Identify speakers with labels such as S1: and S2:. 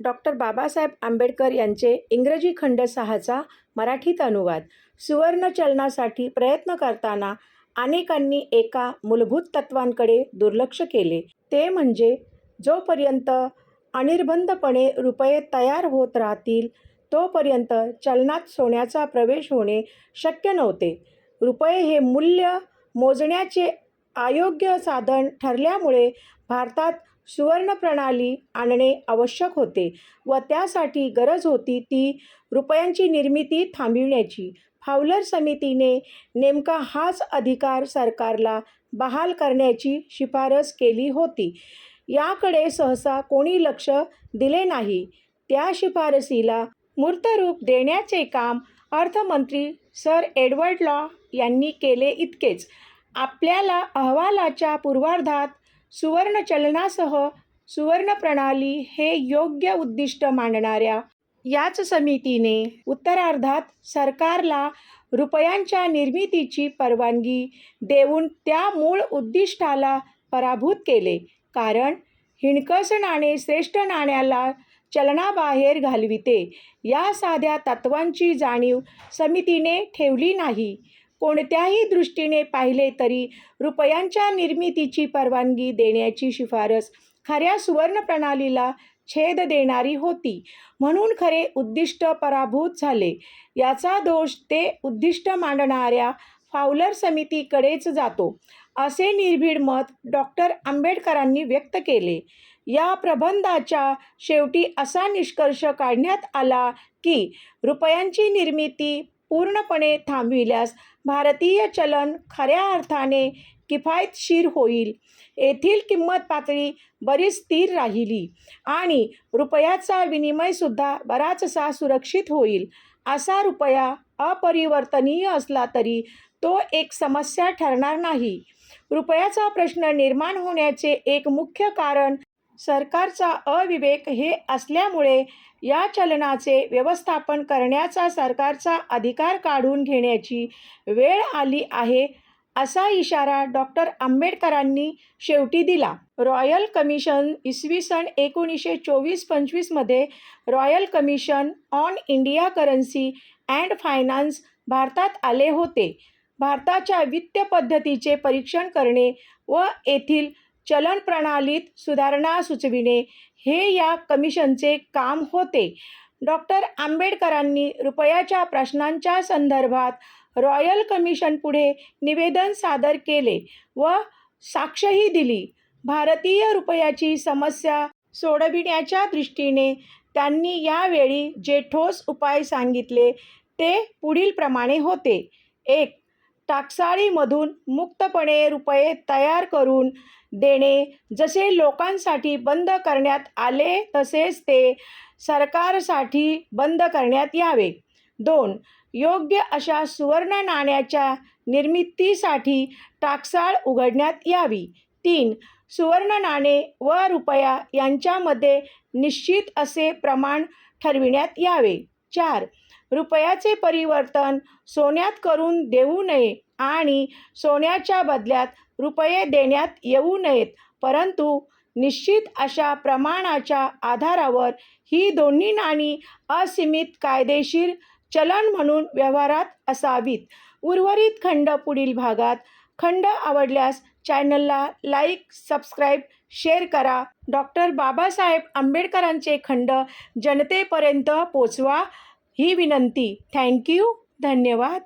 S1: Doctor Babasaheb Ambedkar यांचे इंग्रजी खंड सहाचा मराठीत अनुवाद. सुवर्ण चलनासाठी प्रयत्न करताना अनेकांनी एका मूलभूत तत्वांकडे दुर्लक्ष केले. ते म्हणजे जोपर्यंत अनिर्बंधपणे रुपये तयार होत राहतील तोपर्यंत चलनात सोन्याचा प्रवेश होणे शक्य नव्हते. रुपये हे मूल्य मोजण्याचे अयोग्य साधन ठरल्यामुळे भारतात सुवर्ण प्रणाली आणणे आवश्यक होते व त्यासाठी गरज होती ती रुपयांची निर्मिती थांबविण्याची. फावलर समितीने नेमका हाच अधिकार सरकारला बहाल करण्याची शिफारस केली होती. याकडे सहसा कोणी लक्ष दिले नाही. त्या शिफारसीला मूर्तरूप देण्याचे काम अर्थमंत्री सर एडवर्ड लॉ यांनी केले इतकेच. आपल्याला अहवालाच्या पूर्वार्धात सुवर्ण चलनासह सुवर्ण प्रणाली हे योग्य उद्दिष्ट मांडणाऱ्या याच समितीने उत्तरार्धात सरकारला रुपयांच्या निर्मितीची परवानगी देऊन त्या मूळ उद्दिष्टाला पराभूत केले. कारण हिणकस नाणे श्रेष्ठ नाण्याला चलनाबाहेर घालविते. या साध्या तत्वांची जाणीव समितीने ठेवली नाही. कोणत्याही दृष्टीने पाहिले तरी रुपयांच्या निर्मितीची परवानगी देण्याची शिफारस खऱ्या सुवर्ण प्रणालीला छेद देणारी होती. म्हणून खरे उद्दिष्ट पराभूत झाले. याचा दोष ते उद्दिष्ट मांडणाऱ्या फावलर समितीकडेच जातो असे निर्भीड मत डॉक्टर आंबेडकरांनी व्यक्त केले. या प्रबंधाच्या शेवटी असा निष्कर्ष काढण्यात आला की रुपयांची निर्मिती पूर्णपणे थांबविल्यास भारतीय चलन खऱ्या अर्थाने किफायतशीर होईल. येथील किंमत पातळी बरीच स्थिर राहिली आणि रुपयाचा विनिमयसुद्धा बराचसा सुरक्षित होईल. असा रुपया अपरिवर्तनीय असला तरी तो एक समस्या ठरणार नाही. रुपयाचा प्रश्न निर्माण होण्याचे एक मुख्य कारण सरकारचा अविवेक हे असल्यामुळे या चलनाचे व्यवस्थापन करण्याचा सरकारचा अधिकार काढून घेण्याची वेळ आली आहे असा इशारा डॉक्टर आंबेडकरांनी शेवटी दिला. रॉयल कमिशन इसवी सन एकोणीसशे चोवीस पंचवीसमध्ये royal commission on India currency and finance भारतात आले होते. भारताच्या वित्त पद्धतीचे परीक्षण करणे व येथील चलन प्रणालीत सुधारणा सुचविणे हे या कमिशनचे काम होते. डॉक्टर आंबेडकरांनी रुपयाच्या प्रश्नांच्या संदर्भात रॉयल कमिशनपुढे निवेदन सादर केले व साक्षही दिली. भारतीय रुपयाची समस्या सोडविण्याच्या दृष्टीने त्यांनी यावेळी जे ठोस उपाय सांगितले ते पुढीलप्रमाणे होते. एक टाकसाळीमधून मुक्तपणे रुपये तयार करून देणे जसे लोकांसाठी बंद करण्यात आले तसेच ते सरकारसाठी बंद करण्यात यावे. दोन योग्य अशा सुवर्ण नाण्याच्या निर्मितीसाठी टाकसाळ उघडण्यात यावी. तीन सुवर्ण नाणे व रुपया यांच्यामध्ये निश्चित असे प्रमाण ठरविण्यात यावे. चार रुपयाचे परिवर्तन सोन्यात करून देऊ नये आणि सोन्याच्या बदल्यात रुपये देण्यात येऊ नयेत. परंतु निश्चित अशा प्रमाणाच्या आधारावर ही दोन्ही नाणी असीमित कायदेशीर चलन म्हणून व्यवहारात असावीत. उर्वरित खंड पुढील भागात खंड आवडल्यास चॅनलला लाईक सबस्क्राईब शेअर करा. डॉक्टर बाबासाहेब आंबेडकरांचे खंड जनतेपर्यंत पोचवा. ही विनंती. थँक्यू. धन्यवाद.